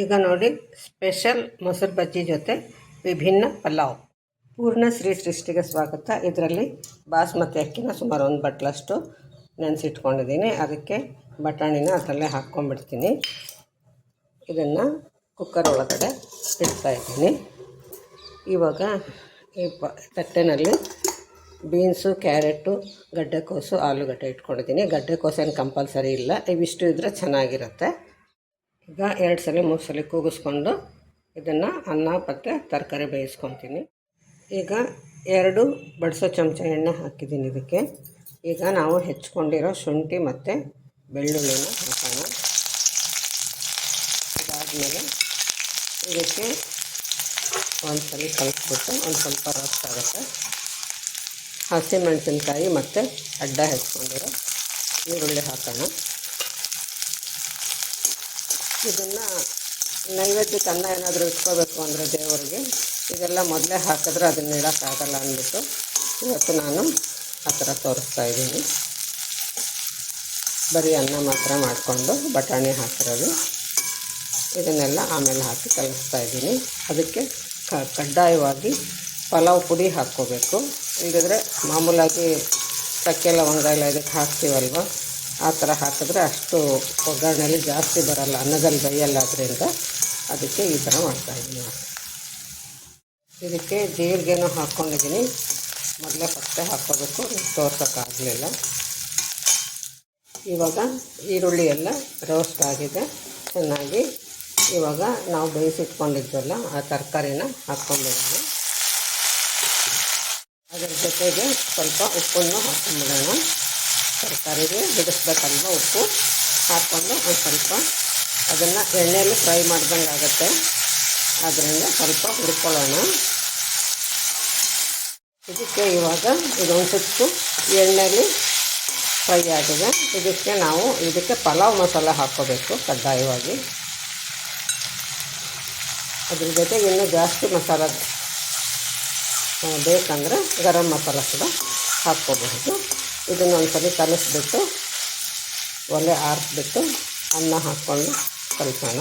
ಈಗ ನೋಡಿ ಸ್ಪೆಷಲ್ ಮೊಸರು ಬಜ್ಜಿ ಜೊತೆ ವಿಭಿನ್ನ ಪಲಾವ್. ಪೂರ್ಣ ಶ್ರೀ ಸೃಷ್ಟಿಗೆ ಸ್ವಾಗತ. ಇದರಲ್ಲಿ ಬಾಸ್ಮತಿ ಅಕ್ಕಿನ ಸುಮಾರು ಒಂದು ಬಟ್ಲಷ್ಟು ನೆನೆಸಿಟ್ಕೊಂಡಿದ್ದೀನಿ. ಅದಕ್ಕೆ ಬಟಾಣಿನ ಅದರಲ್ಲೇ ಹಾಕ್ಕೊಂಡ್ಬಿಡ್ತೀನಿ. ಇದನ್ನು ಕುಕ್ಕರ್ ಒಳಗಡೆ ಇಡ್ತಾಯಿದ್ದೀನಿ ಇವಾಗ ಈ ಪ, ತಟ್ಟೆನಲ್ಲಿ ಬೀನ್ಸು, ಕ್ಯಾರೆಟು ಗಡ್ಡೆಕೋಸು ಆಲೂಗಡ್ಡೆ ಇಟ್ಕೊಂಡಿದ್ದೀನಿ. ಗಡ್ಡೆಕೋಸು ಏನು ಕಂಪಲ್ಸರಿ ಇಲ್ಲ. ಇವಿಷ್ಟು ಇದ್ದರೆ ಚೆನ್ನಾಗಿರುತ್ತೆ. ಈಗ ಎರಡು ಸಲ, ಮೂರು ಸಲ ಕೂಗಿಸ್ಕೊಂಡು ಇದನ್ನು ಅನ್ನ ಮತ್ತು ತರಕಾರಿ ಬೇಯಿಸ್ಕೊತೀನಿ. ಈಗ ಎರಡು ಬಡಿಸೋ ಚಮಚ ಎಣ್ಣೆ ಹಾಕಿದ್ದೀನಿ ಇದಕ್ಕೆ. ಈಗ ನಾವು ಹೆಚ್ಕೊಂಡಿರೋ ಶುಂಠಿ ಮತ್ತು ಬೆಳ್ಳುಳ್ಳಿನ ಹಾಕೋಣ. ಇದಾದಮೇಲೆ ಇದಕ್ಕೆ ಒಂದು ಸಲ ಕಲಿಸ್ಬಿಟ್ಟು ಒಂದು ಸ್ವಲ್ಪ ರೋಸ್ಟ್ ಆಗುತ್ತೆ. ಹಸಿಮೆಣಸಿನ್ಕಾಯಿ ಮತ್ತು ಅಡ್ಡ ಹೆಚ್ಕೊಂಡಿರೋ ಈರುಳ್ಳಿ ಹಾಕೋಣ. ಇದನ್ನು ನೈವೇದ್ಯಕ್ಕೆ ಅನ್ನ ಏನಾದರೂ ಇಟ್ಕೋಬೇಕು ಅಂದರೆ ದೇವರಿಗೆ, ಇದೆಲ್ಲ ಮೊದಲೇ ಹಾಕಿದ್ರೆ ಅದನ್ನ ಇಡೋಕ್ಕಾಗಲ್ಲ ಅಂದ್ಬಿಟ್ಟು ಇವತ್ತು ನಾನು ಆ ಥರ ತೋರಿಸ್ತಾ ಇದ್ದೀನಿ. ಬರೀ ಅನ್ನ ಮಾತ್ರ ಮಾಡಿಕೊಂಡು ಬಟಾಣಿ ಹಾಕಿರೋದು. ಇದನ್ನೆಲ್ಲ ಆಮೇಲೆ ಹಾಕಿ ಕಲಿಸ್ತಾ ಇದ್ದೀನಿ. ಅದಕ್ಕೆ ಕಡ್ಡಾಯವಾಗಿ ಪಲಾವ್ ಪುಡಿ ಹಾಕ್ಕೋಬೇಕು. ಇಲ್ಲದಿದ್ರೆ ಮಾಮೂಲಾಗಿ ಚಕ್ಕೆ ಲವಂಗ ಎಲ್ಲ ಇದಕ್ಕೆ ಹಾಕ್ತೀವಲ್ವ? ಆ ಥರ ಹಾಕಿದ್ರೆ ಅಷ್ಟು ಒಗ್ಗರಣೆಲಿ ಜಾಸ್ತಿ ಬರಲ್ಲ, ಅನ್ನದಲ್ಲಿ ಬೇಯಲ್ಲ ಅದರಿಂದ ಅದಕ್ಕೆ ಈ ಥರ ಮಾಡ್ತಾಯಿದ್ದೀನಿ ಇದಕ್ಕೆ ಜೀರಿಗೆನೂ ಹಾಕ್ಕೊಂಡಿದ್ದೀನಿ. ಮೊದಲೇ ಪತ್ತೆ ಹಾಕ್ಕೋಬೇಕು, ತೋರ್ಸೋಕ್ಕಾಗಲಿಲ್ಲ. ಇವಾಗ ಈರುಳ್ಳಿ ಎಲ್ಲ ರೋಸ್ಟ್ ಆಗಿದೆ. ಚೆನ್ನಾಗಿ ಇವಾಗ ನಾವು ಬೇಯಿಸಿಟ್ಕೊಂಡಿದ್ವಲ್ಲ, ಆ ತರಕಾರಿನ ಹಾಕ್ಕೊಂಡಿದ್ದೀನಿ ಅದರ ಜೊತೆಗೆ ಸ್ವಲ್ಪ ಉಪ್ಪನ್ನು ಹಾಕ್ಕೊಂಡ್ಬಿಡೋಣ ತರಕಾರಿಗೆ ಬಿಡಿಸ್ಬೇಕಲ್ವ ಉಪ್ಪು? ಹಾಕ್ಕೊಂಡು ಒಂದು ಸ್ವಲ್ಪ ಅದನ್ನು ಎಣ್ಣೆಯಲ್ಲಿ ಫ್ರೈ ಮಾಡ್ದಂಗೆ ಆಗುತ್ತೆ. ಅದರಿಂದ ಸ್ವಲ್ಪ ಹುರ್ಕೊಳ್ಳೋಣ. ಇದಕ್ಕೆ ಇವಾಗ ಇದೊಂದು ಸುತ್ತು ಎಣ್ಣೆಯಲ್ಲಿ ಫ್ರೈ ಆಗಿದೆ. ಇದಕ್ಕೆ ನಾವು ಇದಕ್ಕೆ ಪಲಾವ್ ಮಸಾಲ ಹಾಕ್ಕೋಬೇಕು ಕಡ್ಡಾಯವಾಗಿ. ಅದ್ರ ಜೊತೆಗೆ ಇನ್ನೂ ಜಾಸ್ತಿ ಮಸಾಲ ಬೇಕಂದರೆ ಗರಂ ಮಸಾಲ ಕೂಡ ಹಾಕ್ಕೋಬಹುದು. ಇದನ್ನು ಒಂದ್ಸಲ ಕಲಿಸ್ಬಿಟ್ಟು ಒಲೆ ಆರಿಸ್ಬಿಟ್ಟು ಅನ್ನ ಹಾಕ್ಕೊಂಡು ಕಲಿಸೋಣ.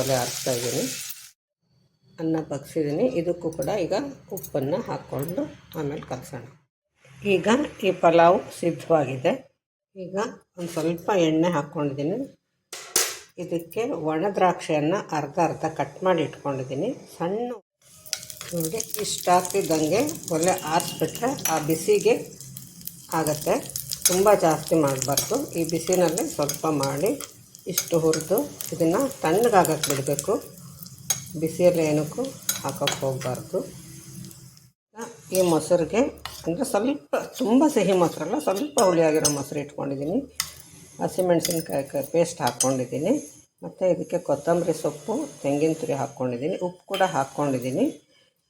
ಒಲೆ ಆರಿಸ್ತಾ ಇದ್ದೀನಿ. ಅನ್ನ ಬಗ್ಸಿದ್ದೀನಿ. ಇದಕ್ಕೂ ಕೂಡ ಈಗ ಉಪ್ಪನ್ನು ಹಾಕ್ಕೊಂಡು ಆಮೇಲೆ ಕಲಸೋಣ. ಈಗ ಈ ಪಲಾವ್ ಸಿದ್ಧವಾಗಿದೆ. ಈಗ ಒಂದು ಸ್ವಲ್ಪ ಎಣ್ಣೆ ಹಾಕ್ಕೊಂಡಿದ್ದೀನಿ. ಇದಕ್ಕೆ ಒಣ ದ್ರಾಕ್ಷಿಯನ್ನು ಅರ್ಧ ಅರ್ಧ ಕಟ್ ಮಾಡಿ ಇಟ್ಕೊಂಡಿದ್ದೀನಿ. ಸಣ್ಣ ನೋಡಿ ಇಷ್ಟು ಹಾಕ್ತಿದ್ದಂಗೆ ಒಲೆ ಆರಿಸ್ಬಿಟ್ರೆ ಆ ಬಿಸಿಗೆ ಆಗುತ್ತೆ. ತುಂಬ ಜಾಸ್ತಿ ಮಾಡಬಾರ್ದು. ಈ ಬಿಸಿನಲ್ಲಿ ಸ್ವಲ್ಪ ಮಾಡಿ ಇಷ್ಟು ಹುರಿದು ಇದನ್ನು ತಣ್ಣಗಾಗಕ್ಕೆ ಬಿಡಬೇಕು. ಬಿಸಿಯಲ್ಲಿ ಏನಕ್ಕೂ ಹಾಕೋಕ್ಕೆ ಹೋಗಬಾರ್ದು. ಈ ಮೊಸರಿಗೆ ಅಂದರೆ ಸ್ವಲ್ಪ ತುಂಬ ಸಿಹಿ ಮೊಸರಲ್ಲ ಸ್ವಲ್ಪ ಹುಳಿಯಾಗಿರೋ ಮೊಸರು ಇಟ್ಕೊಂಡಿದ್ದೀನಿ. ಹಸಿಮೆಣಸಿನ್ಕಾಯಿ ಪೇಸ್ಟ್ ಹಾಕ್ಕೊಂಡಿದ್ದೀನಿ ಮತ್ತು ಇದಕ್ಕೆ ಕೊತ್ತಂಬರಿ ಸೊಪ್ಪು, ತೆಂಗಿನ ತುರಿ ಹಾಕ್ಕೊಂಡಿದ್ದೀನಿ ಉಪ್ಪು ಕೂಡ ಹಾಕ್ಕೊಂಡಿದ್ದೀನಿ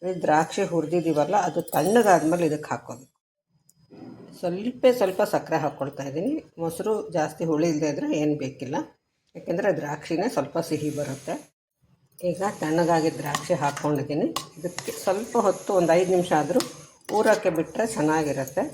ಇದು ದ್ರಾಕ್ಷಿ ಹುರಿದಿದ್ದೀವಲ್ಲ ಅದು ತಣ್ಣಗಾದ್ಮೇಲೆ ಇದಕ್ಕೆ ಹಾಕ್ಕೋಬೇಕು ಸ್ವಲ್ಪ ಸ್ವಲ್ಪ ಸಕ್ಕರೆ ಹಾಕ್ಕೊಳ್ತಾ ಇದ್ದೀನಿ. ಮೊಸರು ಜಾಸ್ತಿ ಹುಳಿ ಇಲ್ಲದೆ ಇದ್ದರೆ ಏನು ಬೇಕಿಲ್ಲ. ಯಾಕೆಂದರೆ ದ್ರಾಕ್ಷಿನೇ ಸ್ವಲ್ಪ ಸಿಹಿ ಬರುತ್ತೆ. ಈಗ ತಣ್ಣಗಾಗಿ ದ್ರಾಕ್ಷಿ ಹಾಕ್ಕೊಂಡಿದ್ದೀನಿ. ಇದಕ್ಕೆ ಸ್ವಲ್ಪ ಹೊತ್ತು ಒಂದು ಐದು ನಿಮಿಷ ಆದರೂ ಊರೋಕ್ಕೆ ಬಿಟ್ಟರೆ ಚೆನ್ನಾಗಿರುತ್ತೆ.